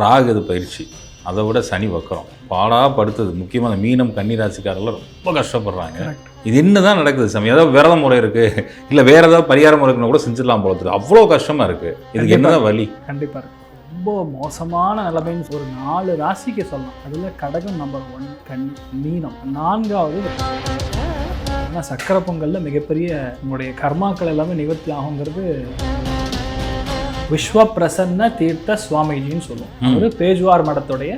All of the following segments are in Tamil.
ராகு இது பயிற்சி. அதை விட சனி வக்கரம். பாடா படுத்தது. முக்கியமாக மீனம் கன்னிராசிக்காரெல்லாம் ரொம்ப கஷ்டப்படுறாங்க. இது என்னதான் நடக்குது சாமி? ஏதாவது விரத முறை இருக்கு. இல்லை வேற ஏதாவது பரிகார முறை இருக்குன்னு கூட செஞ்சிடலாம் போல இருக்குது அவ்வளோ கஷ்டமா இருக்கு. இதுக்கு என்னதான் வழி? கண்டிப்பா இருக்கு. ரொம்ப மோசமான நிலைமைன்னு ஒரு நாலு ராசிக்கு சொல்லலாம். அதுல கடகம் நம்பர் ஒன் கன்னி மீனம். நான்காவது ஆனால் சக்கரை பொங்கல்ல மிகப்பெரிய உங்களுடைய கர்மாக்கள் எல்லாமே நிவர்த்தி ஆகுங்கிறது விஸ்வ பிரசன்ன தீர்த்த சுவாமிஜின்னு சொல்லுவோம். அவரு பேஜ்வார் மடத்துடைய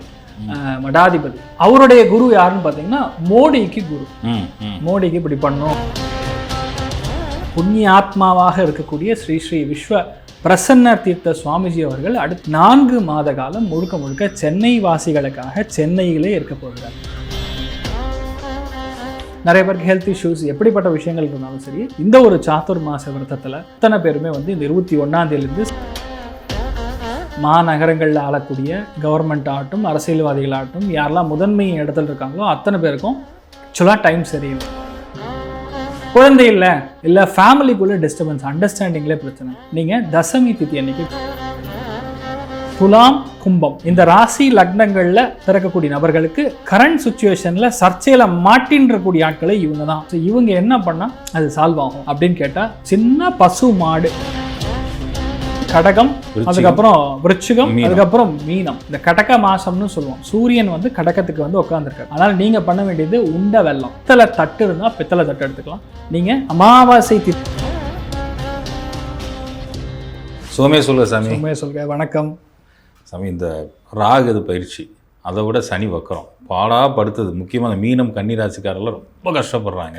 மடாதிபதி. அவருடைய குரு யாருன்னு பார்த்தீங்கன்னா மோடிக்கு குரு. மோடிக்கு இப்படி பண்ணோம். புண்ணிய ஆத்மாவாக இருக்கக்கூடிய ஸ்ரீ ஸ்ரீ விஸ்வ பிரசன்ன தீர்த்த சுவாமிஜி அவர்கள் அடுத்த நான்கு மாத காலம் முழுக்க முழுக்க சென்னை வாசிகளுக்காக சென்னையிலே இருக்க போகிறார். நிறைய பேருக்கு ஹெல்த் இஷ்யூஸ் எப்படிப்பட்ட விஷயங்கள் இருந்தாலும் சரி இந்த ஒரு சாத்துர் மாச விரதத்தில் அத்தனை பேருமே வந்து இந்த இருபத்தி ஒன்றாம் தேதியிலிருந்து மாநகரங்களில் ஆளக்கூடிய கவர்மெண்ட் ஆகட்டும் அரசியல்வாதிகள் ஆகட்டும் யாரெல்லாம் முதன்மை இடத்துல இருக்காங்களோ அத்தனை பேருக்கும் ஆக்சுவலாக டைம் சரியில்லை. குழந்தை இல்லை இல்லை ஃபேமிலிக்குள்ளே டிஸ்டர்பன்ஸ் அண்டர்ஸ்டாண்டிங்லேயே பிரச்சனை. நீங்கள் தசமி திதி அன்னைக்கு துலாம் கும்பம். இந்த ராசி லக்னங்கள்ல பிறக்கக்கூடிய நபர்களுக்கு கரண்ட் சுச்சுவேஷன்ல சர்ச்சையில மாட்டின்றக்கூடிய ஆட்களை இவங்க தான். ஸோ இவங்க என்ன பண்ணா அது சால்வ் ஆகும் அப்படின்னு கேட்டா சின்ன பசு மாடு. கடகம். அதுக்கப்புறம் விருச்சிகம். அதுக்கப்புறம் மீனம். இந்த கடக மாசம்னு சொல்லுவோம். சூரியன் வந்து கடகத்துக்கு வந்து உட்காந்துருக்காரு அதனால நீங்க பண்ண வேண்டியது உண்ட வெள்ளம். பித்தளை தட்டு இருந்தா பித்தளை தட்டு எடுத்துக்கலாம். நீங்க அமாவாசை திதி சுகமே சொல்லுங்க சாமி. உண்மையை சொல்க வணக்கம். சாமி இந்த ராகு பயிற்சி. அதை விட சனி வக்கரம். பாடா படுத்தது. முக்கியமாக மீனம் கன்னிராசிக்காரெல்லாம் ரொம்ப கஷ்டப்படுறாங்க.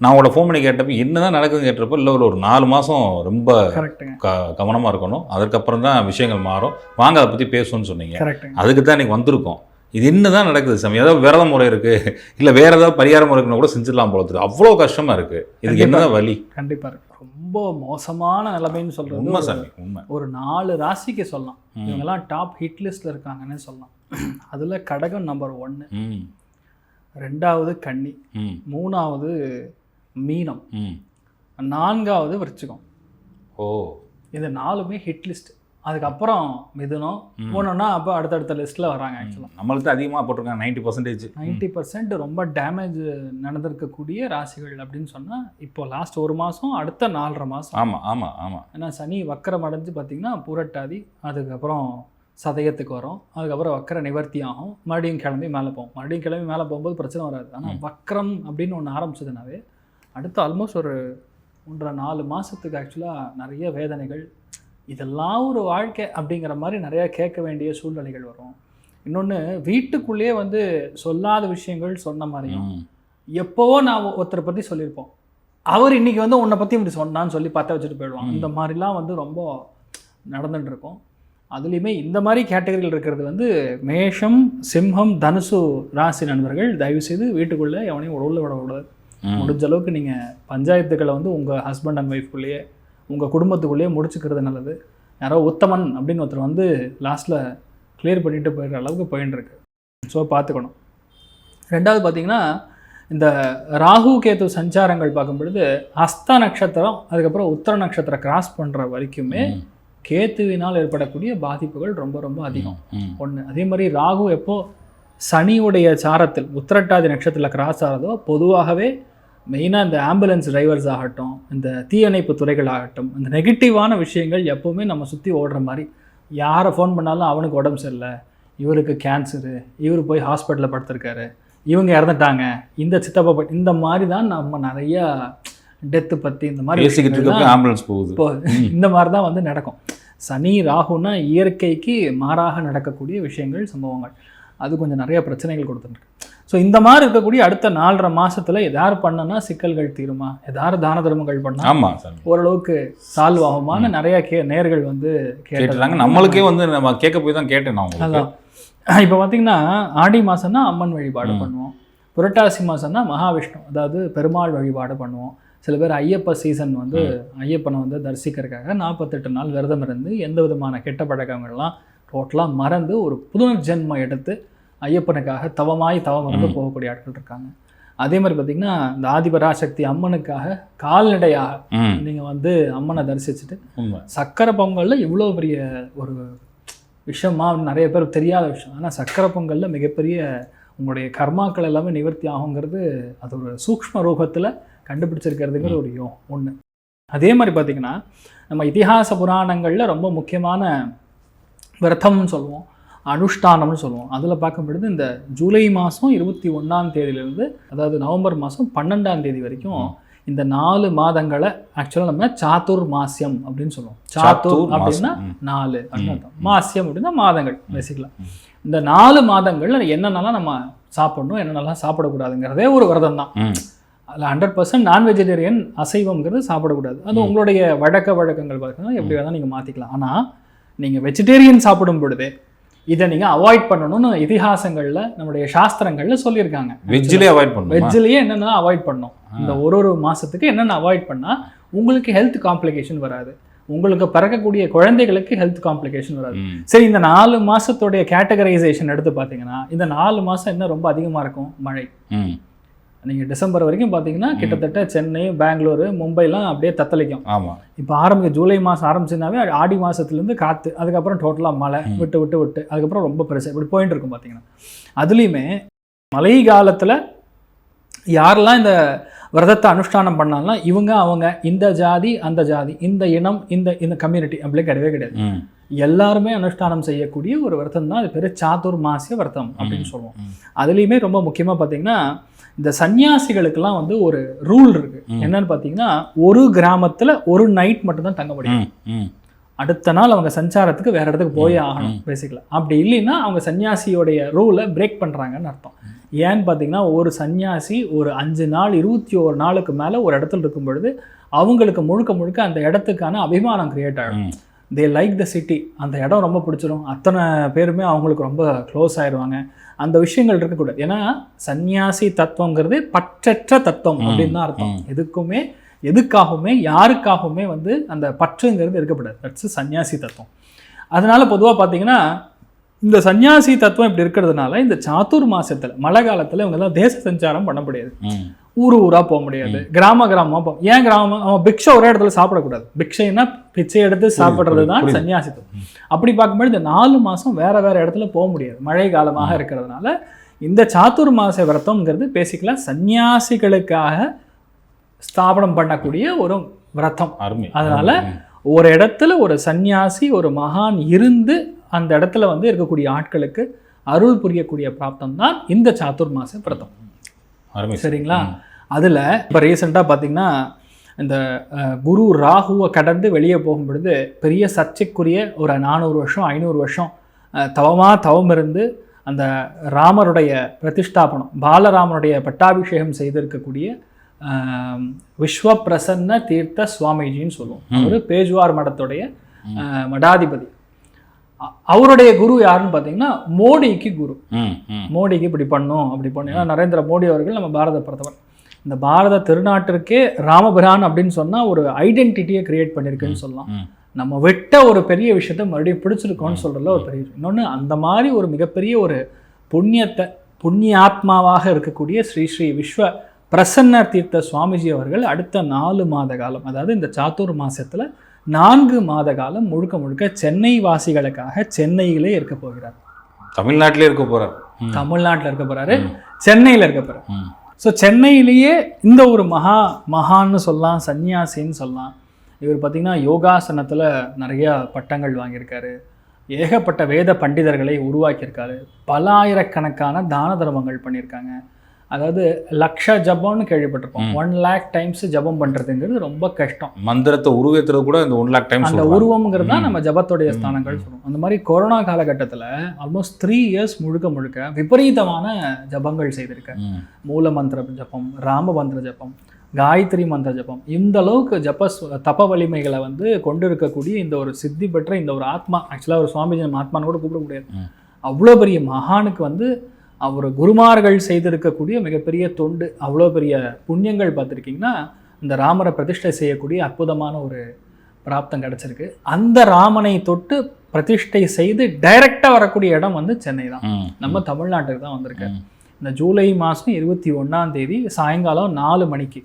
நான் உங்களோட ஃபோன் பண்ணி கேட்டப்ப என்னதான் நடக்குதுன்னு கேட்டப்போ இல்லை ஒரு நாலு மாதம் ரொம்ப க கவனமாக இருக்கணும். அதுக்கப்புறம் தான் விஷயங்கள் மாறும். வாங்க அதை பற்றி பேசுவோம்னு சொன்னீங்க. அதுக்கு தான் இன்னைக்கு வந்திருக்கோம். இது என்னதான் நடக்குது சாமி? ஏதாவது விரத முறை இருக்கு. இல்லை வேற ஏதாவது பரிகார முறை இருக்குன்னு கூட செஞ்சிடலாம் போல இருக்குது. அவ்வளோ கஷ்டமா இருக்கு. இதுக்கு என்னதான் வழி? கண்டிப்பா இருக்கு. ரொம்ப மோசமான நிலைமைன்னு சொல்றது உண்மை சாமி உண்மை. ஒரு நாலு ராசிக்கு சொல்லலாம். இவங்கெல்லாம் டாப் ஹிட் லிஸ்ட்ல இருக்காங்கன்னு சொல்லலாம். அதுல கடகம் நம்பர் ஒன்னு ம். ரெண்டாவது கன்னி. மூணாவது மீனம். நான்காவது விருச்சிகம். ஓ. இது நாலுமே ஹிட் லிஸ்ட் அதுக்கப்புறம் மிதுனம். போனோம்னா அப்போ அடுத்தடுத்த லிஸ்ட்ல வராங்க ஆக்சுவலாக நம்மளுக்கு அதிகமாக போட்டிருக்காங்க நைன்டி பர்சன்டேஜ் நைன்டி பர்சன்ட் ரொம்ப டேமேஜ் நடந்திருக்கக்கூடிய ராசிகள் அப்படின்னு சொன்னா இப்போ லாஸ்ட் ஒரு மாசம் அடுத்த நாலரை மாசம். ஆமாம் ஆமாம் ஆமாம் ஏன்னா சனி வக்கரம் அடைஞ்சு பார்த்தீங்கன்னா புரட்டாதி அதுக்கப்புறம் சதயத்துக்கு வரும். அதுக்கப்புறம் வக்கர நிவர்த்தி ஆகும். மறுபடியும் கிளம்பி மேலே போகும். மறுபடியும் கிளம்பி மேலே போகும்போது பிரச்சனை வராது. ஆனால் வக்கரம் அப்படின்னு ஒன்று ஆரம்பிச்சதுனாவே அடுத்து ஆல்மோஸ்ட் ஒரு ஒன்றரை நாலு மாதத்துக்கு ஆக்சுவலாக நிறைய வேதனைகள். இதெல்லாம் ஒரு வாழ்க்கை அப்படிங்கிற மாதிரி நிறைய கேட்க வேண்டிய சூழ்நிலைகள் வரும். இன்னொன்று வீட்டுக்குள்ளேயே வந்து சொல்லாத விஷயங்கள் சொன்ன மாதிரியும் எப்போவோ நான் ஒருத்தரை பற்றி சொல்லியிருப்போம். அவர் இன்னைக்கு வந்து உன்னை பற்றி இப்படி சொன்னான்னு சொல்லி பற்ற வச்சுட்டு போயிடுவான். இந்த மாதிரிலாம் வந்து ரொம்ப நடந்துட்டு இருக்கும். அதுலேயுமே இந்த மாதிரி கேட்டகரியில் இருக்கிறது வந்து மேஷம் சிம்மம் தனுசு ராசி நண்பர்கள் தயவுசெய்து வீட்டுக்குள்ளே எவனையும் உள்ள விடக்கூடாது. முடிஞ்ச அளவுக்கு நீங்கள் பஞ்சாயத்துக்களை வந்து உங்கள் ஹஸ்பண்ட் அண்ட் ஒய்ஃப்குள்ளேயே உங்கள் குடும்பத்துக்குள்ளேயே முடிச்சுக்கிறது நல்லது. யாரோ உத்தமன் அப்படின்னு ஒருத்தர் வந்து லாஸ்ட்டில் கிளியர் பண்ணிட்டு போயிடுற அளவுக்கு போயின்னு இருக்கு ஸோ பார்த்துக்கணும். ரெண்டாவது பார்த்தீங்கன்னா இந்த ராகு கேது சஞ்சாரங்கள் பார்க்கும் பொழுது அஸ்த நட்சத்திரம் அதுக்கப்புறம் உத்தர நட்சத்திரம் கிராஸ் பண்ணுற வரைக்குமே. கேத்துவினால் ஏற்படக்கூடிய பாதிப்புகள் ரொம்ப ரொம்ப அதிகம். ஒன்று அதே மாதிரி ராகு எப்போ சனியுடைய சாரத்தில் உத்திரட்டாதி நட்சத்திரத்தில் கிராஸ் ஆகிறதோ பொதுவாகவே மெயினாக இந்த ஆம்புலன்ஸ் டிரைவர்ஸ் ஆகட்டும் இந்த தீயணைப்பு துறைகள் ஆகட்டும் இந்த நெகட்டிவான விஷயங்கள் எப்போவுமே நம்ம சுற்றி ஓடுற மாதிரி. யாரை ஃபோன் பண்ணாலும் அவனுக்கு உடம்பு சரியில்லை. இவருக்கு கேன்சரு இவர் போய் ஹாஸ்பிட்டலில் படுத்திருக்காரு இவங்க இறந்துட்டாங்க இந்த சித்தப்பா இந்த மாதிரி தான் நம்ம நிறைய டெத்து பற்றி இந்த மாதிரி ஆம்புலன்ஸ் போகுது. இந்த மாதிரி தான் வந்து நடக்கும். சனி ராகுனா இயற்கைக்கு மாறாக நடக்கக்கூடிய விஷயங்கள் சம்பவங்கள். அது கொஞ்சம் நிறைய பிரச்சனைகள் கொடுத்துருக்கு. ஸோ இந்த மாதிரி இருக்கக்கூடிய அடுத்த நாலரை மாசத்துல எதாரு பண்ணனா சிக்கல்கள் தீருமா? எதாரு தான தர்மங்கள் பண்ணா ஆமா சாமி. ஓரளவுக்கு சால்வ் ஆகுமான்னு நிறைய கே நேர்கள் வந்து கேட்டுறாங்க நம்மளுக்கே வந்து நம்ம கேட்க போய் தான் கேட்டேன் நான் அதான். இப்போ பார்த்தீங்கன்னா ஆடி மாசம்னா அம்மன் வழிபாடு. பண்ணுவோம். புரட்டாசி மாசம்னா மகாவிஷ்ணு அதாவது பெருமாள் வழிபாடு பண்ணுவோம். சில பேர் ஐயப்ப சீசன் வந்து ஐயப்பனை வந்து தரிசிக்கிறதுக்காக நாற்பத்தெட்டு நாள் விரதம் இருந்து எந்த விதமான கெட்ட பழக்கங்கள்லாம் டோட்டலாக மறந்து ஒரு புதுநர் ஜென்மம் எடுத்து ஐயப்பனுக்காக தவமாய் தவம் இருந்து போகக்கூடிய ஆட்கள் இருக்காங்க. அதே மாதிரி பார்த்தீங்கன்னா இந்த ஆதிபராசக்தி அம்மனுக்காக கால்நடையாக நீங்கள் வந்து அம்மனை தரிசிச்சுட்டு சக்கரை பொங்கல்ல இவ்வளோ பெரிய ஒரு விஷயமா நிறைய பேர் தெரியாத விஷயம். ஆனால் சக்கரை பொங்கலில் மிகப்பெரிய உங்களுடைய கர்மாக்கள் எல்லாமே நிவர்த்தி ஆகுங்கிறது அது ஒரு சூக்ஷ்ம ரூபத்தில் கண்டுபிடிச்சிருக்கிறதுங்கிறது ஒரு யோ ஒன்று அதே மாதிரி பார்த்திங்கன்னா நம்ம இதிகாச புராணங்களில் ரொம்ப முக்கியமான விரதம்னு சொல்லுவோம் அனுஷ்டானம்னு சொல்லுவோம். அதில் பார்க்கும் பொழுது இந்த ஜூலை மாதம் இருபத்தி ஒன்றாம் தேதியிலேருந்து அதாவது நவம்பர் மாதம் பன்னெண்டாம் தேதி வரைக்கும் இந்த நாலு மாதங்களை ஆக்சுவலாக நம்ம சாத்துர் மாசியம் அப்படின்னு சொல்லுவோம். சாத்துர் அப்படின்னா. நாலு அப்படின்னு மாசியம் அப்படின்னா மாதங்கள் பேசிக்கலாம் இந்த நாலு மாதங்கள்ல என்னென்னலாம் நம்ம சாப்பிடணும் என்னென்னலாம் சாப்பிடக்கூடாதுங்கிறதே ஒரு விரதம் தான். அதில் ஹண்ட்ரட் பர்சன்ட் நான் வெஜிடேரியன் அசைவம்ங்கிறது சாப்பிடக்கூடாது. அது உங்களுடைய வழக்க வழக்கங்கள் பார்த்தீங்கன்னா எப்படி வேணால் நீங்கள் மாற்றிக்கலாம் ஆனால் நீங்கள் வெஜிடேரியன் சாப்பிடும் பொழுது இதை நீங்கள் அவாய்ட் பண்ணணும்னு இதிகாசங்களில் நம்முடைய சாஸ்திரங்களில் சொல்லியிருக்காங்க. வெஜ்ஜிலே அவாய்ட் பண்ணுமா? வெஜ்ஜிலேயே என்னென்ன அவாய்ட் பண்ணணும்? இந்த ஒரு ஒரு மாதத்துக்கு என்னென்ன அவாய்ட் பண்ணால் உங்களுக்கு ஹெல்த் காம்ப்ளிகேஷன் வராது. உங்களுக்கு பிறக்கக்கூடிய குழந்தைகளுக்கு ஹெல்த் காம்ப்ளிகேஷன் வராது. சரி இந்த நாலு மாசத்துடைய கேட்டகரைசேஷன் எடுத்து பார்த்தீங்கன்னா இந்த நாலு மாதம் என்ன ரொம்ப அதிகமாக இருக்கும்? மழை. நீங்கள் டிசம்பர் வரைக்கும் பார்த்தீங்கன்னா கிட்டத்தட்ட சென்னை பெங்களூரு மும்பைலாம் அப்படியே தத்தளிக்கும். ஆமா. இப்போ ஆரம்பிக்க ஜூலை மாதம் ஆரம்பிச்சுனாவே ஆடி மாதத்துலேருந்து காற்று அதுக்கப்புறம் டோட்டலாக மழை விட்டு விட்டு விட்டு அதுக்கப்புறம் ரொம்ப பெருசு இப்படி போயிட்டு இருக்கும் பார்த்தீங்கன்னா அதுலேயுமே மழை காலத்தில் யாரெல்லாம் இந்த விரதத்தை அனுஷ்டானம் பண்ணாலும் இவங்க அவங்க இந்த ஜாதி அந்த ஜாதி இந்த இனம் இந்த இந்த கம்யூனிட்டி அப்படி கிடையவே கிடையாது. எல்லாருமே அனுஷ்டானம் செய்யக்கூடிய ஒரு விரதம் தான் அது பேர் சாதுர் மாசிய விரதம் அப்படின்னு சொல்லுவோம். அதுலேயுமே ரொம்ப முக்கியமாக பார்த்தீங்கன்னா இந்த சன்னியாசிகளுக்கெல்லாம் வந்து ஒரு ரூல் இருக்கு. என்னன்னு பார்த்தீங்கன்னா ஒரு கிராமத்தில் ஒரு நைட் மட்டும்தான் தங்க முடியும். அடுத்த நாள் அவங்க சஞ்சாரத்துக்கு வேற இடத்துக்கு போயே ஆகணும் பேசிக்கலாம் அப்படி இல்லைன்னா அவங்க சன்னியாசியோடைய ரூலை பிரேக் பண்ணுறாங்கன்னு அர்த்தம் ஏன்னு பார்த்தீங்கன்னா ஒரு சன்னியாசி ஒரு அஞ்சு நாள் இருபத்தி ஒரு நாளுக்கு மேலே ஒரு இடத்துல இருக்கும் பொழுது அவங்களுக்கு முழுக்க முழுக்க அந்த இடத்துக்கான அபிமானம் கிரியேட் ஆகும். தே லைக் த சிட்டி அந்த இடம் ரொம்ப பிடிச்சிரும். அத்தனை பேருமே அவங்களுக்கு ரொம்ப க்ளோஸ் ஆயிடுவாங்க. அந்த விஷயங்கள் இருக்கக்கூடாது. ஏன்னா சந்நியாசி தத்துவங்கிறது பற்றற்ற தத்துவம் அப்படின்னு தான் அர்த்தம். எதுக்குமே எதுக்காகவுமே யாருக்காகவுமே வந்து அந்த பற்றுங்கிறது இருக்கக்கூடாது. தட்ஸ் சந்நியாசி தத்துவம். அதனால பொதுவாக பார்த்தீங்கன்னா இந்த சந்நியாசி தத்துவம் இப்படி இருக்கிறதுனால இந்த சாத்துர் மாசத்துல மழை காலத்தில் இவங்கெல்லாம் தேச சஞ்சாரம் பண்ண முடியாது. ஊர் ஊரா போக முடியாது. கிராம கிராமமா போ ஏன் கிராமம்? அவன் பிக்ஷை ஒரே இடத்துல சாப்பிடக்கூடாது. பிக்ஷைன்னா பிச்சை எடுத்து சாப்பிட்றது தான். சன்னியாசித்துவம். அப்படி பார்க்கும்போது இந்த நாலு மாசம் வேற வேற இடத்துல போக முடியாது. மழை காலமாக இருக்கிறதுனால இந்த சாத்துர் மாச விரதம்ங்கிறது பேசிக்கலாக சன்னியாசிகளுக்காக ஸ்தாபனம் பண்ணக்கூடிய ஒரு விரதம். அதனால. ஒரு இடத்துல ஒரு சந்நியாசி ஒரு மகான் இருந்து அந்த இடத்துல வந்து இருக்கக்கூடிய ஆட்களுக்கு அருள் புரியக்கூடிய பிராப்தம் தான் இந்த சாத்துர் மாச விரதம். சரிங்களா? அதில் இப்போ ரீசெண்டாக பார்த்தீங்கன்னா இந்த குரு ராகுவை கடந்து வெளியே போகும் பொழுது பெரிய சர்ச்சைக்குரிய ஒரு நானூறு வருஷம் ஐநூறு வருஷம் தவமாக தவம் இருந்து அந்த ராமருடைய பிரதிஷ்டாபனம் பாலராமனுடைய பட்டாபிஷேகம் செய்திருக்கக்கூடிய விஸ்வ பிரசன்ன தீர்த்த சுவாமிஜின்னு சொல்லுவோம். அவர் பேஜ்வார் மடத்துடைய மடாதிபதி. அவருடைய குரு யாருன்னு பார்த்தீங்கன்னா மோடிக்கு குரு. மோடிக்கு இப்படி பண்ணும் அப்படி பண்ணும். ஏன்னா நரேந்திர மோடி அவர்கள் நம்ம பாரத பிரதமர். இந்த பாரத திருநாட்டிற்கே ராமபிரான் அப்படின்னு சொன்னால் ஒரு ஐடென்டிட்டியை கிரியேட் பண்ணியிருக்குன்னு சொல்லலாம். நம்ம விட்ட ஒரு பெரிய விஷயத்த மறுபடியும் பிடிச்சிருக்கோம்னு சொல்கிறதுல ஒரு பெரிய இன்னொன்று அந்த மாதிரி ஒரு மிகப்பெரிய ஒரு புண்ணியத்தை புண்ணியாத்மாவாக இருக்கக்கூடிய ஸ்ரீ ஸ்ரீ விஸ்வ பிரசன்ன தீர்த்த சுவாமிஜி அவர்கள் அடுத்த நாலு மாத காலம் அதாவது இந்த சாத்தூர் மாசத்துல நான்கு மாத காலம் முழுக்க முழுக்க சென்னை வாசிகளுக்காக சென்னையிலே இருக்க போகிறார். தமிழ்நாட்டிலே இருக்க போறார். தமிழ்நாட்டில் இருக்க போறாரு. சென்னையில் இருக்க போறாரு. ஸோ சென்னையிலேயே இந்த ஒரு மகா மகான்னு சொல்லலாம் சன்னியாசின்னு சொல்லலாம். இவர் பார்த்தீங்கன்னா யோகாசனத்தில் நிறைய பட்டங்கள் வாங்கியிருக்காரு. ஏகப்பட்ட வேத பண்டிதர்களை உருவாக்கியிருக்காரு. பல ஆயிரக்கணக்கான தான தர்மங்கள் பண்ணியிருக்காங்க. அதாவது லக்ஷ ஜபம்னு கேள்விப்பட்டிருப்போம். ஒன் லேக் டைம்ஸ் ஜபம் பண்ணுறதுங்கிறது ரொம்ப கஷ்டம். மந்திரத்தை உருவேத்துறது கூட இந்த ஒன் லேக் டைம் அந்த உருவம்ங்கிறது தான் நம்ம ஜபத்துடைய ஸ்தானங்கள் சொல்லுவோம் அந்த மாதிரி கொரோனா காலகட்டத்தில் ஆல்மோஸ்ட் த்ரீ இயர்ஸ் முழுக்க முழுக்க விபரீதமான ஜபங்கள் செய்திருக்காரு மூல மந்திர ஜபம் ராம மந்திர ஜபம் காயத்ரி மந்திர ஜபம் இந்த அளவுக்கு ஜப தப வலிமைகளை வந்து கொண்டு இருக்கக்கூடிய இந்த ஒரு சித்தி பெற்ற இந்த ஒரு ஆத்மா ஆக்சுவலாக ஒரு சுவாமிஜி நம்ம ஆத்மான்னு கூட கூப்பிட முடியாது. அவ்வளோ பெரிய மகானுக்கு வந்து அவர் குருமார்கள் செய்திருக்கக்கூடிய மிகப்பெரிய தொண்டு அவ்வளோ பெரிய புண்ணியங்கள் பார்த்துருக்கீங்கன்னா இந்த ராமரை பிரதிஷ்டை செய்யக்கூடிய அற்புதமான ஒரு பிராப்தம் கிடைச்சிருக்கு. அந்த ராமனை தொட்டு பிரதிஷ்டை செய்து டைரக்டாக வரக்கூடிய இடம் வந்து சென்னை தான். நம்ம தமிழ்நாட்டுக்கு தான் வந்திருக்கு. இந்த ஜூலை மாதம் இருபத்தி ஒன்றாம் தேதி சாயங்காலம் நாலு மணிக்கு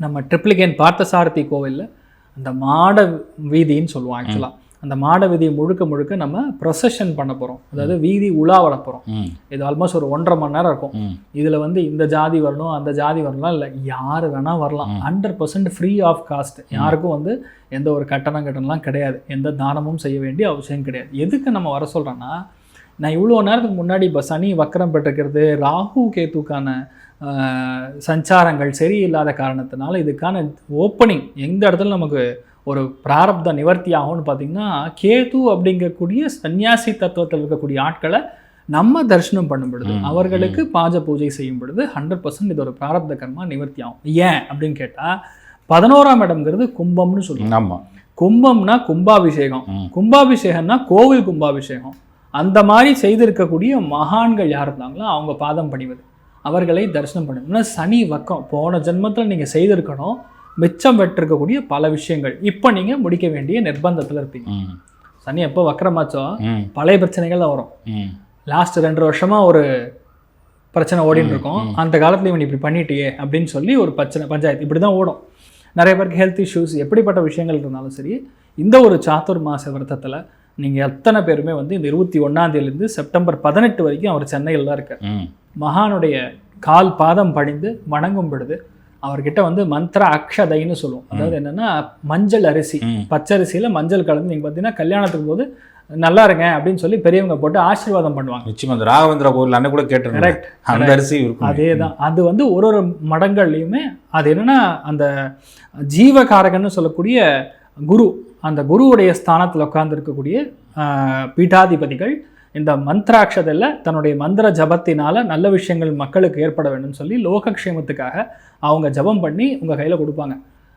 நம்ம ட்ரிப்ளிகேன் பார்த்தசாரதி கோவிலில் அந்த மாட வீதின்னு சொல்லுவோம் ஆக்சுவலாக அந்த மாட வீதியை முழுக்க முழுக்க நம்ம ப்ரொசஷன் பண்ண போகிறோம் அதாவது வீதி உலா வர போகிறோம் இது ஆல்மோஸ்ட் ஒரு ஒன்றரை மணி நேரம் இருக்கும். இதில் வந்து இந்த ஜாதி வரணும் அந்த ஜாதி வரலாம் இல்லை. யார் வேணால் வரலாம். Hundred percent free of cost யாருக்கும் வந்து எந்த ஒரு கட்டணம் கட்டணம்லாம் கிடையாது. எந்த தானமும் செய்ய வேண்டிய அவசியம் கிடையாது. எதுக்கு நம்ம வர சொல்கிறேன்னா நான் இவ்வளோ நேரத்துக்கு முன்னாடி இப்போ சனி வக்கரம் பெற்றிருக்கிறது ராகு கேத்துக்கான சஞ்சாரங்கள் சரியில்லாத காரணத்தினால இதுக்கான ஓப்பனிங் எந்த இடத்துல நமக்கு ஒரு பிராரப்த நிவர்த்தி ஆகும்னு பார்த்தீங்கன்னா கேது அப்படிங்கக்கூடிய சன்னியாசி தத்துவத்தில் இருக்கக்கூடிய ஆட்களை நம்ம தரிசனம் பண்ணும் பொழுது அவர்களுக்கு பாஜ பூஜை செய்யும் பொழுது ஹண்ட்ரட் பர்சன்ட் இது ஒரு பிராரப்த கர்மா நிவர்த்தி ஆகும் ஏன் அப்படின்னு கேட்டால் பதினோராம் இடம்ங்கிறது கும்பம்னு சொல்லுவோம் ஆமாம் கும்பம்னா கும்பாபிஷேகம். கும்பாபிஷேகம்னா கோவில் கும்பாபிஷேகம். அந்த மாதிரி செய்திருக்கக்கூடிய மகான்கள் யார் இருந்தாங்களோ அவங்க பாதம் பணிவது. அவர்களை தரிசனம் பண்ணணும் சனி வக்கம். போன ஜென்மத்தில் நீங்கள் செய்திருக்கணும். மிச்சம் பெற்றிருக்கக்கூடிய பல விஷயங்கள். இப்போ நீங்கள் முடிக்க வேண்டிய நிர்பந்தத்தில் இருப்பீங்க. சனி எப்போ வக்கரமாச்சோ பழைய பிரச்சனைகள் தான் வரும். லாஸ்ட் ரெண்டு வருஷமா ஒரு பிரச்சனை ஓடின்னு இருக்கும். அந்த காலத்துல இவன் இப்படி பண்ணிட்டியே அப்படின்னு சொல்லி ஒரு பிரச்சனை பஞ்சாயத்து இப்படி தான் ஓடும். நிறைய பேருக்கு ஹெல்த் இஷ்யூஸ் எப்படிப்பட்ட விஷயங்கள் இருந்தாலும் சரி இந்த ஒரு சாத்துர் மாச விரதத்தில் நீங்கள் எத்தனை பேருமே வந்து இந்த இருபத்தி ஒன்றாந்தேதியிலேருந்து செப்டம்பர் பதினெட்டு வரைக்கும் அவர் சென்னையில் தான் இருக்கார் மகானுடைய கால் பாதம் படிந்து வணங்கும் பொழுது அவர்கிட்ட வந்து மந்த்ர அக்ஷதைன்னு சொல்லுவோம். அதாவது என்னன்னா மஞ்சள் அரிசி. பச்சரிசியில மஞ்சள் கலந்து நீங்கள் பார்த்தீங்கன்னா கல்யாணத்துக்கு போது நல்லா இருங்க அப்படின்னு சொல்லி பெரியவங்க போட்டு ஆசீர்வாதம் பண்ணுவாங்க. நிச்சயமா அந்த ராகவேந்திர கோவில் அன்னைக்கு கூட கேட்டிருந்தேன். கரெக்ட் அந்த அரிசி இருக்கும். அதே தான். அது வந்து ஒரு ஒரு மடங்கள்லையுமே அது என்னன்னா அந்த ஜீவகாரகன்னு சொல்லக்கூடிய குரு அந்த குருவுடைய ஸ்தானத்தில் உட்கார்ந்து இருக்கக்கூடிய பீட்டாதிபதிகள் இந்த மந்திராட்சதையில் தன்னுடைய மந்திர ஜபத்தினால நல்ல விஷயங்கள் மக்களுக்கு ஏற்பட வேண்டும் சொல்லி லோகக்ஷேமத்துக்காக அவங்க ஜபம் பண்ணி உங்கள் கையில் கொடுப்பாங்க.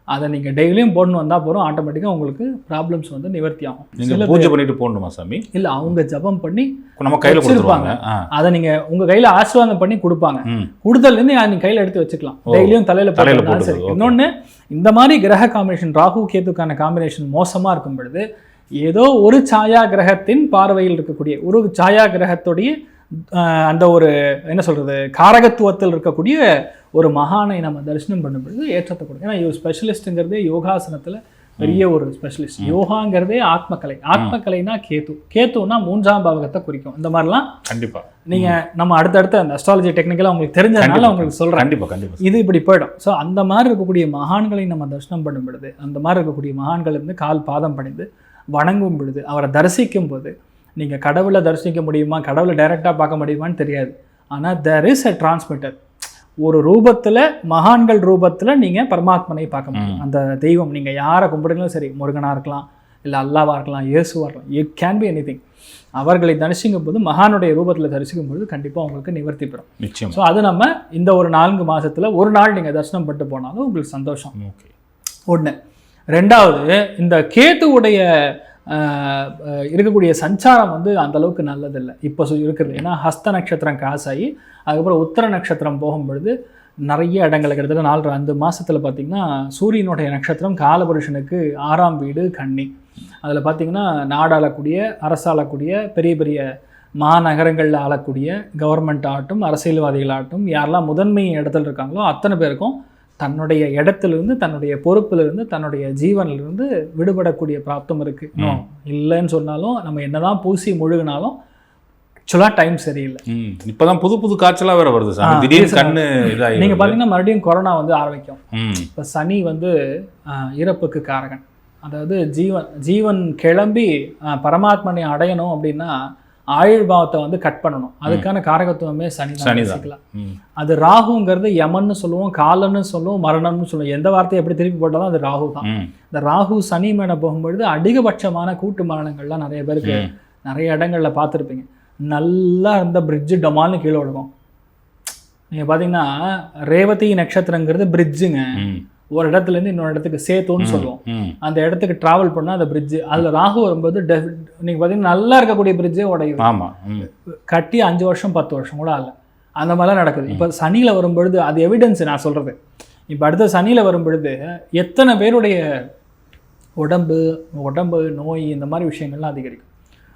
அதை நீங்கள் டெய்லியும் போடணும் வந்தால் போகிறோம் ஆட்டோமேட்டிக்காக உங்களுக்கு ப்ராப்ளம்ஸ் வந்து நிவர்த்தி ஆகும். நீங்க சில பூஜை பண்ணிட்டு போகணுமா சாமி? இல்லை அவங்க ஜபம் பண்ணி நம்ம கையில ஆ. அதை நீங்கள் உங்கள் கையில் ஆசீர்வாதம் பண்ணி கொடுப்பாங்க. கொடுத்தலேருந்து நீங்க கையில் எடுத்து வச்சுக்கலாம். டெய்லியும் தலையில தலையில சரி. இன்னொன்று இந்த மாதிரி கிரக காம்பினேஷன் ராகு கேத்துக்கான காம்பினேஷன் மோசமா இருக்கும் பொழுது ஏதோ ஒரு சாயா கிரகத்தின் பார்வையில் இருக்கக்கூடிய ஒரு சாயா கிரகத்துடைய அந்த ஒரு என்ன சொல்றது காரகத்துவத்தில் இருக்கக்கூடிய ஒரு மகானை நம்ம தரிசனம் பண்ணும் பொழுது ஏற்றத்தை கொடுக்கும். ஏன்னா இவர் ஸ்பெஷலிஸ்ட்டுங்கிறதே யோகாசனத்துல பெரிய ஒரு ஸ்பெஷலிஸ்ட் யோகாங்கிறதே ஆத்மக்கலை. ஆத்மக்கலைனா கேத்து கேத்துனா மூன்றாம் பாவகத்தை குறிக்கும். இந்த மாதிரிலாம் கண்டிப்பா. நீங்க நம்ம அடுத்தடுத்த அந்த அஸ்ட்ராலஜி டெக்னிக்கலாக உங்களுக்கு தெரிஞ்சதுனால. உங்களுக்கு சொல்றேன். கண்டிப்பா கண்டிப்பா. இது இப்படி போயிடும். ஸோ அந்த மாதிரி இருக்கக்கூடிய மகான்களை நம்ம தரிசனம் பண்ணும் பொழுது அந்த மாதிரி இருக்கக்கூடிய மகான்கள் இருந்து கால் பாதம் பணிந்து வணங்கும் பொழுது அவரை தரிசிக்கும் போது நீங்கள் கடவுளை தரிசிக்க முடியுமா? கடவுளை டைரெக்டாக பார்க்க முடியுமான்னு தெரியாது. ஆனால் there இஸ் a டிரான்ஸ்மிட்டர் ஒரு ரூபத்தில் மகான்கள் ரூபத்தில் நீங்கள் பரமாத்மனை பார்க்க முடியும். அந்த தெய்வம் நீங்கள் யாரை கும்பிடுங்களும் சரி முருகனாக இருக்கலாம் இல்லை அல்லாவாக இருக்கலாம் இயேசுவாக இருக்கலாம் இட் கேன் பி எனி அவர்களை தரிசிக்கும் போது மகானுடைய ரூபத்தில் தரிசிக்கும் பொழுது கண்டிப்பாக உங்களுக்கு நிவர்த்தி பெறும். நிச்சயம். ஸோ அது நம்ம இந்த ஒரு நான்கு மாசத்துல ஒரு நாள் நீங்கள் தரிசனம் பண்ணிட்டு போனாலும் உங்களுக்கு சந்தோஷம். ஓகே. ஒன்று ரெண்டாவது இந்த கேத்துவுடைய இருக்கக்கூடிய சஞ்சாரம் வந்து அந்தளவுக்கு நல்லதில்லை. இப்போ சு- இருக்கிறது. ஏன்னா ஹஸ்த நட்சத்திரம் காசாகி அதுக்கப்புறம் உத்தர நட்சத்திரம் போகும்பொழுது நிறைய இடங்கள் கிட்டத்தட்ட நாலு அஞ்சு மாதத்தில் பார்த்திங்கன்னா சூரியனுடைய நட்சத்திரம் காலபுருஷனுக்கு ஆறாம் வீடு கன்னி. அதில் பார்த்தீங்கன்னா நாடாளக்கூடிய அரசாளக்கூடிய பெரிய பெரிய மாநகரங்களில் ஆளக்கூடிய கவர்மெண்ட் ஆகட்டும் அரசியல்வாதிகளாகட்டும் யாரெல்லாம் முதன்மை இடத்துல இருக்காங்களோ அத்தனை பேருக்கும் தன்னுடைய இடத்திலிருந்து தன்னுடைய பொறுப்பிலிருந்து தன்னுடைய ஜீவனிலிருந்து விடுபடக்கூடிய பிராப்தம் இருக்கு. இன்னும் இல்லைன்னு சொன்னாலும் நம்ம என்னதான் பூசி முழுகினாலும் ஆக்சுவலாக டைம் சரியில்லை. இப்பதான் புது புது காய்ச்சலா வேற வருது திடீர்னு பேசுங்க. கண்ணு இதாகி நீங்க வருது. பார்த்தீங்கன்னா மறுபடியும் கொரோனா வந்து ஆரம்பிக்கும். இப்போ சனி வந்து இறப்புக்கு காரகன். அதாவது ஜீவன் ஜீவன் கிளம்பி பரமாத்மனை அடையணும் அப்படின்னா ஆயுள் பாவத்தை வந்து கட் பண்ணணும். அதுக்கான காரகத்துவமே சனி தான் சனிதான். அது ராகுங்கிறது யமன்னு சொல்லுவோம் காலன்னு சொல்லுவோம் மரணம்னு சொல்லுவோம். எந்த வார்த்தையை எப்படி திருப்பி போட்டாலும் அது ராகு தான். இந்த ராகு சனி மேலே போகும்பொழுது அதிகபட்சமான கூட்டு மரணங்கள்லாம் நிறைய பேருக்கு. நிறைய இடங்கள்ல பார்த்துருப்பீங்க. நல்லா இருந்த பிரிட்ஜு டொமால்னு கீழே விழுகும். நீங்கள் பார்த்தீங்கன்னா ரேவதி நட்சத்திரங்கிறது பிரிட்ஜுங்க ஒரு இடத்துல இருந்து இன்னொரு இடத்துக்கு சேத்துன்னு சொல்லுவோம். அந்த இடத்துக்கு டிராவல் பண்ணால் அந்த பிரிட்ஜு அதில் ராகு வரும்போது டெஃப் நீங்கள் பார்த்தீங்கன்னா நல்லா இருக்கக்கூடிய பிரிட்ஜே உடையுது. கட்டி அஞ்சு வருஷம் பத்து வருஷம் கூட ஆகல அந்த மாதிரிலாம் நடக்குது. இப்போ சனியில் வரும்பொழுது அது எவிடன்ஸ் நான் சொல்கிறது இப்போ அடுத்த சனியில் வரும்பொழுது எத்தனை பேருடைய உடம்பு உடம்பு நோய் இந்த மாதிரி விஷயங்கள்லாம் அதிகரிக்கும்.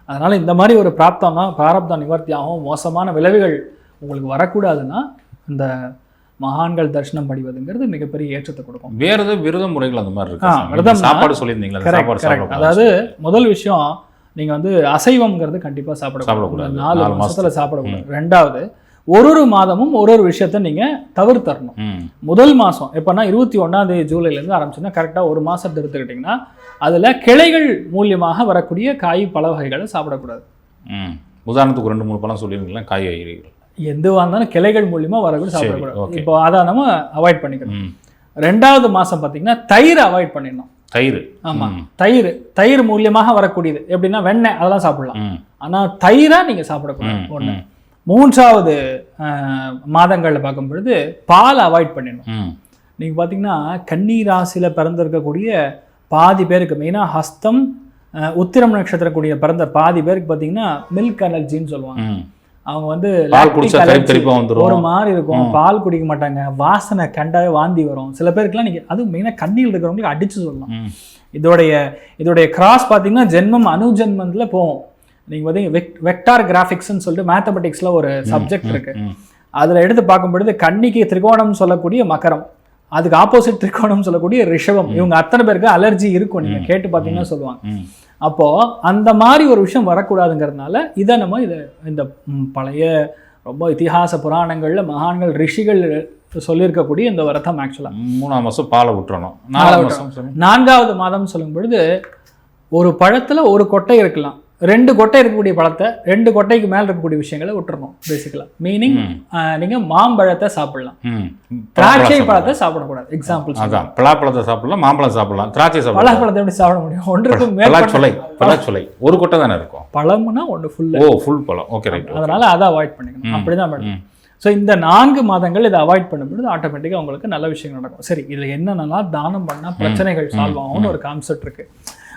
அதனால் இந்த மாதிரி ஒரு பிராப்தம்னா பிராரப்தம் நிவர்த்தி ஆகும் மோசமான விளைவுகள் உங்களுக்கு வரக்கூடாதுன்னா இந்த மகான்கள் தரிசனம் படிவதுங்கிறது மிகப்பெரிய ஏற்றத்தை கொடுக்கும். வேற ஏதாவது விரத முறைகள் அந்த மாதிரி இருக்கு சாமி? விரதம்னா- சாப்பாடு சொல்லியிருந்தீங்களா? சாப்பாடு அதாவது முதல் விஷயம் நீங்க வந்து அசைவம்ங்கிறது கண்டிப்பா சாப்பிடக்கூடாது. சாப்பிடக்கூடாது. நாலு மாசத்துல சாப்பிடக்கூடாது. ரெண்டாவது ஒரு ஒரு மாதமும் ஒரு ஒரு விஷயத்த நீங்க தவிர்த்தரணும். முதல் மாதம் எப்போனா இருபத்தி ஒன்றாம் தேதி ஜூலைலேருந்து ஆரம்பிச்சுன்னா கரெக்டாக ஒரு மாதத்தை எடுத்துக்கிட்டிங்கன்னா அதில் கிளைகள் மூலியமாக வரக்கூடிய காய் பல வகைகளை சாப்பிடக்கூடாது. உதாரணத்துக்கு ரெண்டு மூணு பழம் சொல்லியிருந்தீங்களா? காய்கறிகள் எதுவாக இருந்தாலும் கிளைகள் மூலியமாக வரக்கூடிய சாப்பிடக்கூடாது. இப்போ அதை நம்ம அவாய்ட் பண்ணிக்கணும். ரெண்டாவது மாதம் பார்த்தீங்கன்னா தயிர் அவாய்ட் பண்ணிடணும். தயிர். ஆமாம் தயிர். தயிர் மூலியமாக வரக்கூடியது. எப்படின்னா வெண்ணெய் அதெல்லாம் சாப்பிடலாம். ஆனால் தயிராக நீங்கள் சாப்பிடக்கூடாது. ஒன்று. மூன்றாவது மாதங்களில் பார்க்கும் பொழுது பால் அவாய்ட் பண்ணிடணும். நீங்கள் பார்த்தீங்கன்னா கன்னி ராசியில் பிறந்திருக்கக்கூடிய பாதி பேருக்கு மெயினாக ஹஸ்தம் உத்திரம் நட்சத்திரம் கூடிய பிறந்த பாதி பேருக்கு பார்த்தீங்கன்னா மில்க் அலர்ஜின்னு சொல்லுவாங்க. அவங்க வந்து பால் குடிச்சா allergy கருப்பு கருப்பா வந்துரும். ஒரு மாதிரி இருக்கும். பால் குடிக்க மாட்டாங்க. வாசனை கண்டாவே வாந்தி வரும். சில பேருக்குலாம் நீங்கள் அதுவும் மெயினாக கண்ணியில் இருக்கிறவங்களுக்கு அடிச்சு சொல்லலாம். இதோடைய இதோடைய கிராஸ் பார்த்தீங்கன்னா ஜென்மம் அனுஜென்மத்தில் போகும். நீங்கள் பார்த்தீங்க வெக் வெக்டார் கிராஃபிக்ஸ்னு சொல்லிட்டு மேத்தமெட்டிக்ஸில் ஒரு சப்ஜெக்ட் இருக்கு. அதில் எடுத்து பார்க்கும் பொழுது கன்னிக்கு திரிகோணம் சொல்லக்கூடிய மகரம். அதுக்கு ஆப்போசிட் திரிகோணம் சொல்லக்கூடிய ரிஷபம். இவங்க அத்தனை பேருக்கு அலர்ஜி இருக்கும். நீங்க கேட்டு பார்த்தீங்கன்னா சொல்லுவாங்க. ம் அப்போ அந்த மாதிரி ஒரு விஷயம் வரக்கூடாதுங்கிறதுனால இதை நம்ம இதை இந்த பழைய ரொம்ப இதிகாச புராணங்கள்ல மகான்கள் ரிஷிகள் சொல்லியிருக்கக்கூடிய இந்த விரதம் ஆக்சுவலா மூணாம் மாசம் பாலை விட்டுறணும் நாலாம் மாசம் சாமி? நான்காவது மாதம் சொல்லும் பொழுது ஒரு பழத்துல ஒரு கொட்டை இருக்கலாம். ரெண்டு கொட்டை இருக்கக்கூடிய பழத்தை ரெண்டு கொட்டைக்கு மேல இருக்கக்கூடிய விஷயங்களை விட்டுறணும் பேசிக்கலா மீனிங் நீங்க மாம்பழத்தை சாப்பிடலாம். திராட்சை பழத்தை சாப்பிடக்கூடாது. எக்ஸாம்பிள் அதான். பலாப்பழத்தை சாப்பிடலாம் மாம்பழம் சாப்பிடலாம் திராட்சை சாப்பிடலாம். பலாப்பழத்தை எப்படி சாப்பிட முடியும்? ஒன்றுக்கும் பலாச்சொலை பலாச்சொலை ஒரு கொட்டை தானே இருக்கும்? பழம்னா ஒன்று ஃபுல்லு ஓ ஃபுல் பழம். ஓகே ரைட் அதனால அதை அவாய்ட் பண்ணிக்கணும். அப்படிதான் மேடம். ஸோ இந்த நான்கு மாதங்கள் இதை அவாய்ட் பண்ணும்பொழுது ஆட்டோமேட்டிக்காக உங்களுக்கு நல்ல விஷயங்கள் நடக்கும். சரி இதில் என்னென்னலாம் தானம் பண்ணால் பிரச்சனைகள் சால்வ் ஆகும்னு ஒரு கான்செப்ட் இருக்கு.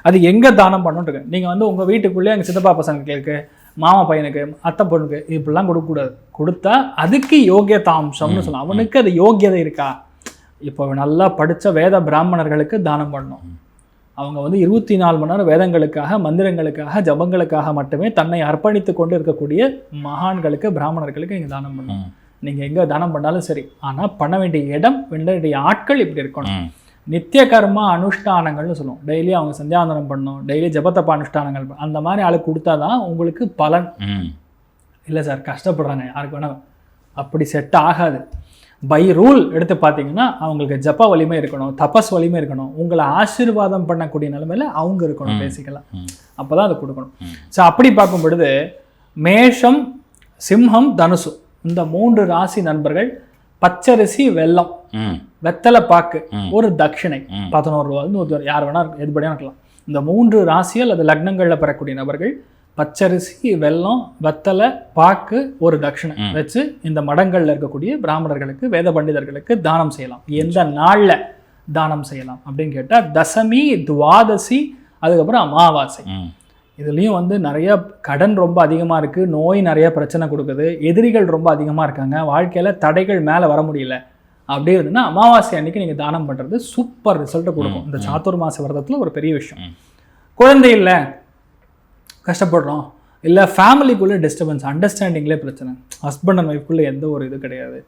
அது எங்கே தானம் இருக்கு நீங்கள் வந்து உங்கள் வீட்டுக்குள்ளே எங்கள் சித்தப்பா பசங்களுக்கு மாமா பையனுக்கு அத்தை பொண்ணுக்கு இப்படிலாம் கொடுக்கக்கூடாது. கொடுத்தா அதுக்கு யோகியதாம்சம்னு சொல்லலாம். அவனுக்கு அது யோகியதை இருக்கா? இப்போ நல்லா படித்த வேத பிராமணர்களுக்கு தானம் பண்ணணும். அவங்க வந்து இருபத்தி நாலு மணி நேரம் வேதங்களுக்காக மந்திரங்களுக்காக ஜபங்களுக்காக மட்டுமே தன்னை அர்ப்பணித்து கொண்டு இருக்கக்கூடிய மகான்களுக்கு பிராமணர்களுக்கு நீங்கள் தானம் பண்ணணும். நீங்கள் எங்கே தானம் பண்ணாலும் சரி. ஆனால் பண்ண வேண்டிய இடம் வேண்டிய ஆட்கள் இப்படி இருக்கணும். நித்திய கர்மா அனுஷ்டானங்கள்னு சொல்லுவோம். டெய்லி அவங்க சந்தியாந்தனம் பண்ணணும் டெய்லி ஜபத்தப்ப அனுஷ்டானங்கள். அந்த மாதிரி ஆளு கொடுத்தா தான் உங்களுக்கு பலன். இல்லை சார் கஷ்டப்படுறாங்க யாருக்கு வேணா அப்படி செட் ஆகாது. பை ரூல் எடுத்து பார்த்தீங்கன்னா அவங்களுக்கு ஜப்ப வலிமை இருக்கணும் தபஸ் வலிமை இருக்கணும். உங்களை ஆசீர்வாதம் பண்ணக்கூடிய நிலைமையில அவங்க இருக்கணும் பேசிக்கலாம். அப்போ தான் அதை கொடுக்கணும். ஸோ அப்படி பார்க்கும் பொழுது மேஷம் சிம்ஹம் தனுசு. இந்த மூன்று ராசி நண்பர்கள் பச்சரிசி வெல்லம். ம். வெத்தலை பாக்கு. ஒரு தட்சிணை. பதினோரு ரூபா ரூபா யார் வேணா எதுபடியாக இருக்கலாம். இந்த மூன்று ராசிகள் அது லக்னங்களில் பெறக்கூடிய நபர்கள் பச்சரிசி வெல்லம் வெத்தலை பாக்கு ஒரு தட்சிணை வச்சு இந்த மடங்கள்ல இருக்கக்கூடிய பிராமணர்களுக்கு வேத பண்டிதர்களுக்கு தானம் செய்யலாம். எந்த நாள்ல தானம் செய்யலாம் அப்படின்னு கேட்டா தசமி துவாதசி அதுக்கப்புறம் அமாவாசை. இதுலேயும் வந்து நிறைய கடன் ரொம்ப அதிகமாக இருக்குது நோய் நிறைய பிரச்சனை கொடுக்குது எதிரிகள் ரொம்ப அதிகமாக இருக்காங்க வாழ்க்கையில் தடைகள் மேலே வர முடியல. அப்படி இருந்துன்னா அமாவாசை அன்னைக்கு நீங்கள் தானம் பண்ணுறது சூப்பர் ரிசல்ட்டை கொடுக்கும். இந்த சாத்துர் மாச விரதத்தில் ஒரு பெரிய விஷயம். குழந்தை இல்லை கஷ்டப்படுறோம். இல்லை ஃபேமிலிக்குள்ளே டிஸ்டர்பன்ஸ் அண்டர்ஸ்டாண்டிங்லேயே பிரச்சனை. ஹஸ்பண்ட் அண்ட் ஒய்ஃப்குள்ளே எந்த ஒரு இது கிடையாது.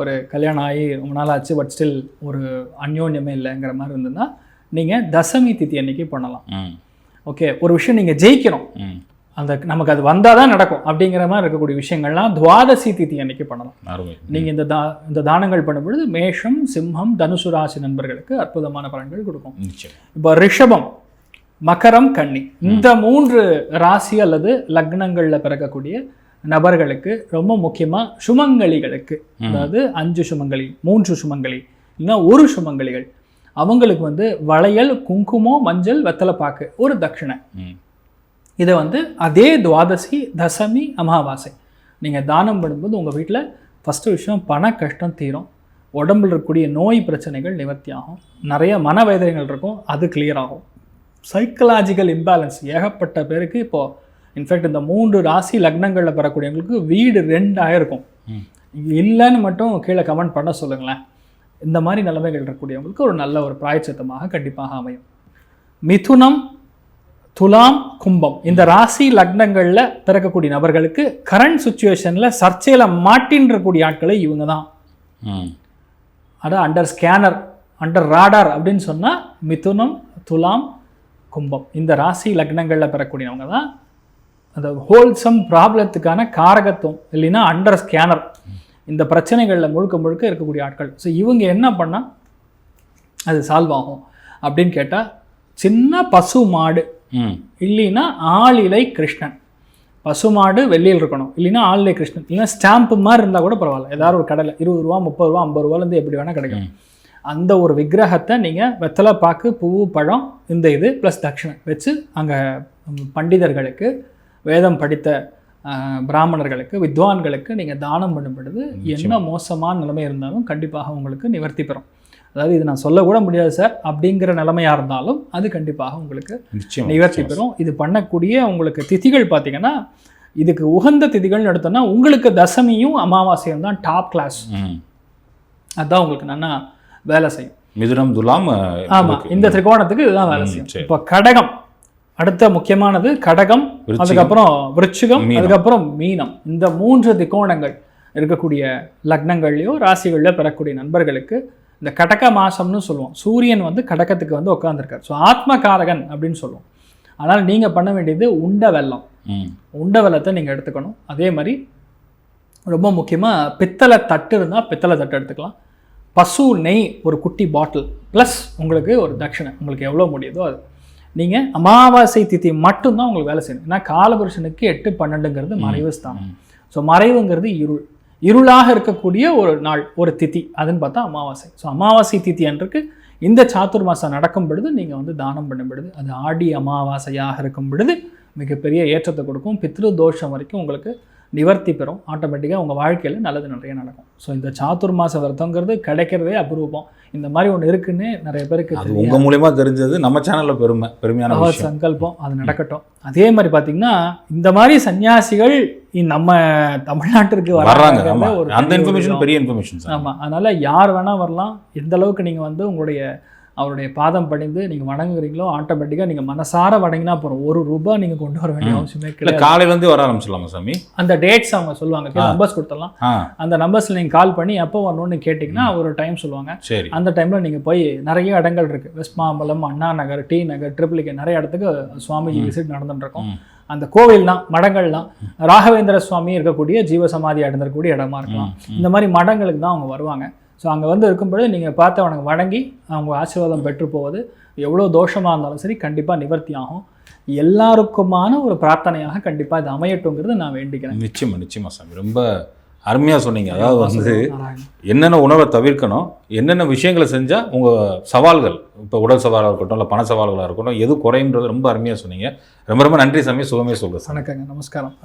ஒரு கல்யாணம் ஆகி ரொம்ப நாள் ஆச்சு பட் ஸ்டில் ஒரு அந்யோன்யமே இல்லைங்கிற மாதிரி இருந்ததுன்னா நீங்கள் தசமி திதி அன்னைக்கு பண்ணலாம். ஓகே ஒரு விஷயம் நீங்கள் ஜெயிக்கணும். அந்த நமக்கு அது வந்தால் தான் நடக்கும் அப்படிங்கிற மாதிரி இருக்கக்கூடிய விஷயங்கள்லாம் துவாதசி திதி அன்னைக்கு பண்ணலாம் நீங்கள் இந்த தா இந்த தானங்கள் பண்ணும்பொழுது மேஷம் சிம்மம் தனுசு ராசி நண்பர்களுக்கு அற்புதமான பலன்கள் கொடுக்கும். இப்போ ரிஷபம் மகரம் கன்னி. இந்த மூன்று ராசி அல்லது லக்னங்களில் பிறக்கக்கூடிய நபர்களுக்கு ரொம்ப முக்கியமாக சுமங்கலிகளுக்கு. அதாவது அஞ்சு சுமங்கலி மூன்று சுமங்கலி இல்லைன்னா ஒரு சுமங்கலிகள். அவங்களுக்கு வந்து வளையல் குங்குமம் மஞ்சள் வெத்தலைப்பாக்கு ஒரு தட்சிணை. இதை வந்து அதே துவாதசி தசமி அமாவாசை. நீங்கள் தானம் பண்ணும்போது உங்கள் வீட்டில் ஃபஸ்ட்டு விஷயம் பண கஷ்டம் தீரும். உடம்புல இருக்கக்கூடிய நோய் பிரச்சனைகள் நிவர்த்தி ஆகும். நிறைய மனவேதனைகள் இருக்கும். அது கிளியர் ஆகும். சைக்கலாஜிக்கல் இம்பேலன்ஸ் ஏகப்பட்ட பேருக்கு இப்போது இன்ஃபேக்ட் இந்த மூன்று ராசி லக்னங்களில் பெறக்கூடியவங்களுக்கு வீடு ரெண்டாக இருக்கும். ம். இல்லைன்னு மட்டும் கீழே கமெண்ட் பண்ண சொல்லுங்களேன். இந்த மாதிரி நிலைமைகள் இருக்கக்கூடியவங்களுக்கு ஒரு நல்ல ஒரு பிராயச்சித்தமாக கண்டிப்பாக அமையும். மிதுனம் துலாம் கும்பம். இந்த ராசி லக்னங்களில் பிறக்கக்கூடிய நபர்களுக்கு கரண்ட் சுச்சுவேஷனில் சர்ச்சையில் மாட்டின்றக்கூடிய ஆட்களே இவங்க தான். அதான் அண்டர் ஸ்கேனர் அண்டர் ராடார் அப்படின்னு சொன்னால் மிதுனம் துலாம் கும்பம். இந்த ராசி லக்னங்களில் பெறக்கூடியவங்க தான். அந்த ஹோல்சம் ப்ராப்ளத்துக்கான காரகத்துவம். இல்லைன்னா அண்டர் ஸ்கேனர் இந்த பிரச்சனைகளில் முழுக்க முழுக்க இருக்கக்கூடிய ஆட்கள். ஸோ இவங்க என்ன பண்ணால் அது சால்வ் ஆகும். அப்படின்னு கேட்டால் சின்ன பசு மாடு. இல்லைன்னா ஆளிலை கிருஷ்ணன். பசுமாடு வெள்ளியில் இருக்கணும். இல்லைன்னா ஆளிலை கிருஷ்ணன். இல்லைன்னா ஸ்டாம்ப் மாதிரி இருந்தால் கூட பரவாயில்ல. ஏதாவது ஒரு கடையில் இருபது ரூபா முப்பது ரூபா ஐம்பது ரூபாலேருந்து எப்படி வேணால் கிடைக்கும். அந்த ஒரு விக்கிரகத்தை நீங்கள் வெத்தலை பாக்கு பூவு பழம் இந்த இது ப்ளஸ் தட்சிணை வச்சு அங்கே பண்டிதர்களுக்கு வேதம் படித்த பிராமணர்களுக்கு வித்வான்களுக்கு நீங்கள் தானம் பண்ணும் பொழுது என்ன மோசமான நிலைமை இருந்தாலும் கண்டிப்பாக உங்களுக்கு நிவர்த்தி பெறும். அதாவது இது நான் சொல்லக்கூட முடியாது சார் அப்படிங்கிற நிலைமையாக இருந்தாலும் அது கண்டிப்பாக உங்களுக்கு நிவர்த்தி பெறும். இது பண்ணக்கூடிய உங்களுக்கு திதிகள் பார்த்தீங்கன்னா இதுக்கு உகந்த திதிகள்னு எடுத்தோம்னா உங்களுக்கு தசமியும் அமாவாசையும் தான் டாப் கிளாஸ் ம். அதான் உங்களுக்கு நல்லா வேலை செய்யும். மிதுனம் துலாம் அஹ், ஆமா இருக்கு. இந்த திரிகோணத்துக்கு இதுதான் வேலை செய்யும். இப்போ கடகம். அடுத்த முக்கியமானது கடகம் அதுக்கப்புறம் விருச்சிகம். அதுக்கப்புறம் மீனம். இந்த மூன்று திரிகோணங்கள் இருக்கக்கூடிய லக்னங்கள்லையோ ராசிகள்லையோ பெறக்கூடிய நண்பர்களுக்கு இந்த கடக மாசம்னு சொல்லுவோம். சூரியன் வந்து கடகத்துக்கு வந்து உட்காந்துருக்கார் ஸோ ஆத்மகாரகன் அப்படின்னு சொல்லுவோம். ஆனால் நீங்கள் பண்ண வேண்டியது உண்ட வெல்லம் ம். உண்ட வெல்லத்தை நீங்கள் எடுத்துக்கணும். அதே மாதிரி ரொம்ப முக்கியமாக பித்தளை தட்டு இருந்தால் பித்தளை தட்டு எடுத்துக்கலாம். பசு நெய் ஒரு குட்டி பாட்டில் ப்ளஸ் உங்களுக்கு ஒரு தட்சிணை. உங்களுக்கு எவ்வளோ முடியுதோ அது. நீங்கள் அமாவாசை திதி மட்டும்தான் உங்களுக்கு வேலை செய்யணும். ஏன்னா காலபுருஷனுக்கு எட்டு பன்னெண்டுங்கிறது மறைவு ஸ்தானம். ஸோ மறைவுங்கிறது இருள். இருளாக இருக்கக்கூடிய ஒரு நாள் ஒரு திதி. அதுன்னு பார்த்தா அமாவாசை. ஸோ அமாவாசை திதி அன்றைக்கு இந்த சாத்துர் மாதம் நடக்கும் பொழுது நீங்கள் வந்து தானம் பண்ணும் பொழுது அது ஆடி அமாவாசையாக இருக்கும் பொழுது மிகப்பெரிய ஏற்றத்தை கொடுக்கும். பித்ரு தோஷம் வரைக்கும் உங்களுக்கு நிவர்த்தி பெறும். ஆட்டோமேட்டிக்காக உங்கள் வாழ்க்கையில் நல்லது நிறைய நடக்கும். ஸோ இந்த சாத்துர் மாச விரதங்கிறது கிடைக்கிறதே அபூர்வம். இந்த மாதிரி ஒன்று இருக்குன்னு நிறைய பேருக்கு அது தெரியாது. உங்க மூலியமா தெரிஞ்சது நம்ம சேனல்ல பெருமை பெருமையான சங்கல்பம் அது நடக்கட்டும். அதே மாதிரி பார்த்தீங்கன்னா இந்த மாதிரி சன்னியாசிகள் நம்ம தமிழ்நாட்டிற்கு வர்றாங்க. ஒரு அந்த இன்ஃபர்மேஷன். பெரிய இன்ஃபர்மேஷன் சார் ஆமா. அதனால யார் வேணா வரலாம். எந்த அளவுக்கு நீங்க வந்து உங்களுடைய அவருடைய பாதம் பணிந்து நீங்க வணங்குறீங்களோ ஆட்டோமேட்டிக்கா நீங்க மனசார வணங்கினா போறோம். ஒரு ரூபாய் நீங்க கொண்டு வர வேண்டிய அவசியமே இல்ல கிடையாது. காலையில இருந்து வர ஆரம்பிச்சிடலாமா சாமி? அந்த டேட்ஸ் அவங்க சொல்லுவாங்க. நம்பர்ஸ் கொடுத்துடலாம். அந்த நம்பர்ஸ்ல நீங்க கால் பண்ணி எப்போ வரணும்னு கேட்டிங்கன்னா ஒரு டைம் சொல்லுவாங்க. சரி. அந்த டைம்ல நீங்க போய் நிறைய இடங்கள் இருக்கு. West Mambalam Anna Nagar T Nagar triple K நிறைய இடத்துக்கு சுவாமிஜி விசிட் நடந்துட்டு இருக்கோம். ம். அந்த கோவில்லாம் மடங்கள்லாம் ராகவேந்திர சுவாமி இருக்கக்கூடிய ஜீவசமாதி அடைந்திருக்கக்கூடிய இடமா இருக்கலாம். இந்த மாதிரி மடங்களுக்கு தான் அவங்க வருவாங்க. ஸோ அங்கே வந்து இருக்கும்பொழுது நீங்கள் பார்த்து அவனுக்கு வணங்கி அவங்க ஆசீர்வாதம் பெற்று போவது எவ்வளோ தோஷமாக இருந்தாலும் சரி கண்டிப்பாக நிவர்த்தி ஆகும். எல்லாருக்குமான ஒரு பிரார்த்தனையாக கண்டிப்பாக இது அமையட்டுங்கிறது நான் வேண்டிக்கிறேன். நிச்சயமா நிச்சயமா சாமி. ரொம்ப அருமையா சொன்னீங்க. அதாவது வந்து. என்னென்ன உணவை தவிர்க்கணும் என்னென்ன விஷயங்களை செஞ்சால் உங்கள் சவால்கள் இப்போ உடல் சவாலாக இருக்கட்டும் இல்லை பண சவால்களாக இருக்கட்டும் எது குறையுன்றது ரொம்ப அருமையாக சொன்னீங்க. ரொம்ப ரொம்ப நன்றி சாமி. சுகமே சொல்லுங்கள் சார் வணக்கங்க நமஸ்காரம்.